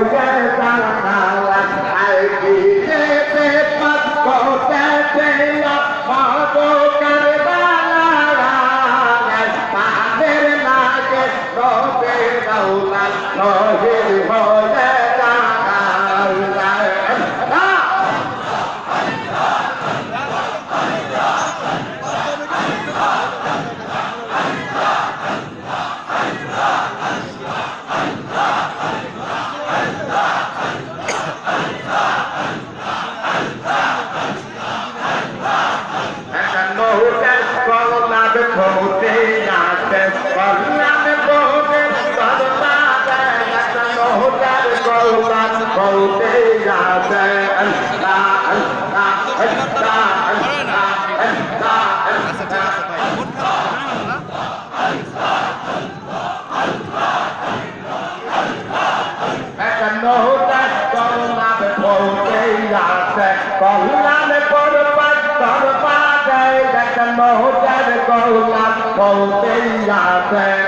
Oh,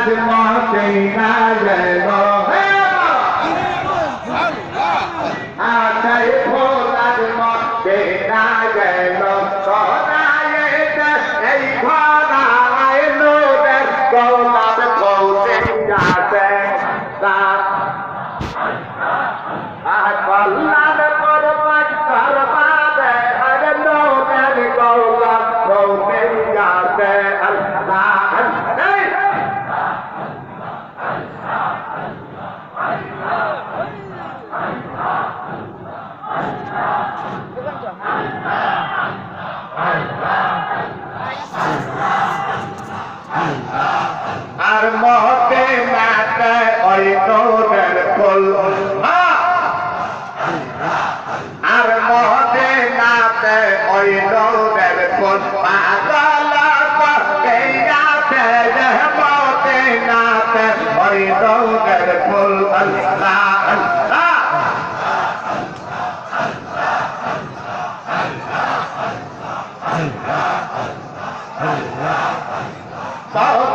আল্লাহ আল্লাহ আল্লাহ আগতে সেই বলতে লক্ষ্যে সেজদাতে ল আগতে সেই বলতে লক্ষ্যে সেজদাতে ল সেই বলতে মতে না গেল ফুল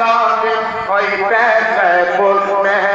जाने कोई पैसे पुल में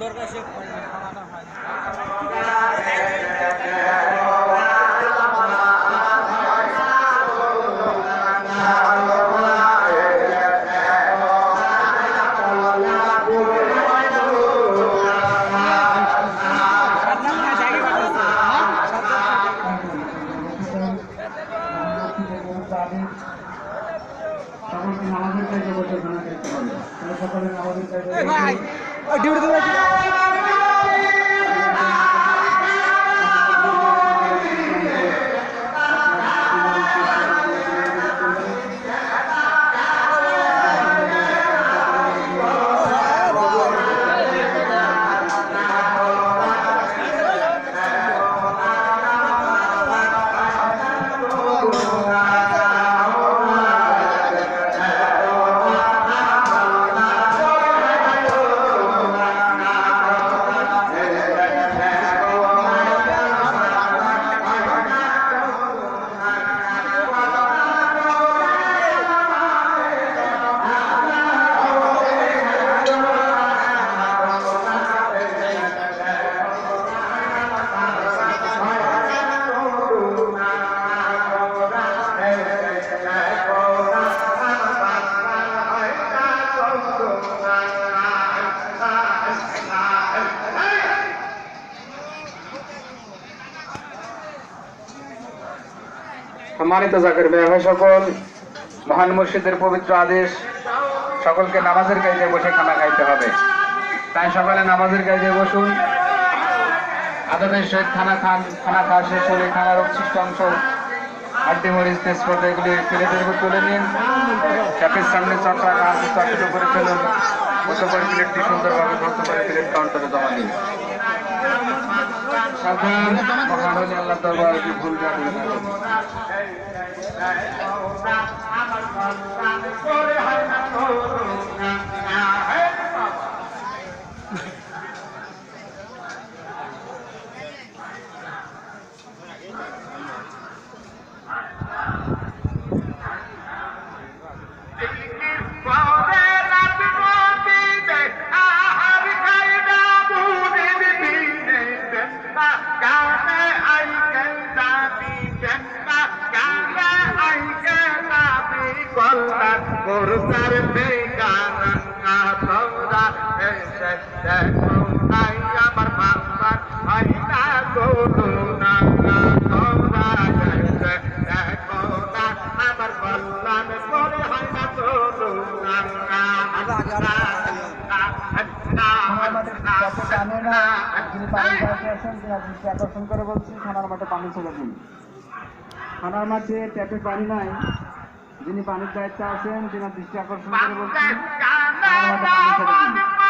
দরকার সে খাওয়ানো হয় সকলকে নামাজের কাজে বসে খানা খেতে হবে। সকলে নামাজের কাজে ভাই সম্মানিত জাকির ভাই সকল, মহান মুর্শিদের পবিত্র আদেশ, সকলকে নামাজের কাজে বসে খানা খাইতে হবে। তাই সকালে নামাজের কাজে বসুন। আদবের সহিত খানা খান, খানা খাওয়া শেষ হলে খানার অবশিষ্ট অংশ আড্ডি মরিচ, তেজপাতা এগুলি প্লেটের উপর তুলে নিন। চাপের সামনে গাছ চটটা করে ফেলুন। মতো প্লেটটি সুন্দরভাবে ভর্ত করে প্লেট কাউন্টারে জমা দিন সাজার মহারণী আল্লাহ দরবার কি ভুল যাবে না। মাঠে আকর্ষণ করে বলছি খানার মাঠে পানি ছেড়ে দিন। খানার মাঠে ট্যাপে পানি নাই। যিনি পানির দায়িত্বে আছেন তিনি দৃষ্টি আকর্ষণ করে বলছেন, থানার মাঠে পানি ছেড়ে দিন।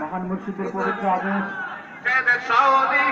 মহান মুর্শিদের পবিত্র আদেশ সৌদি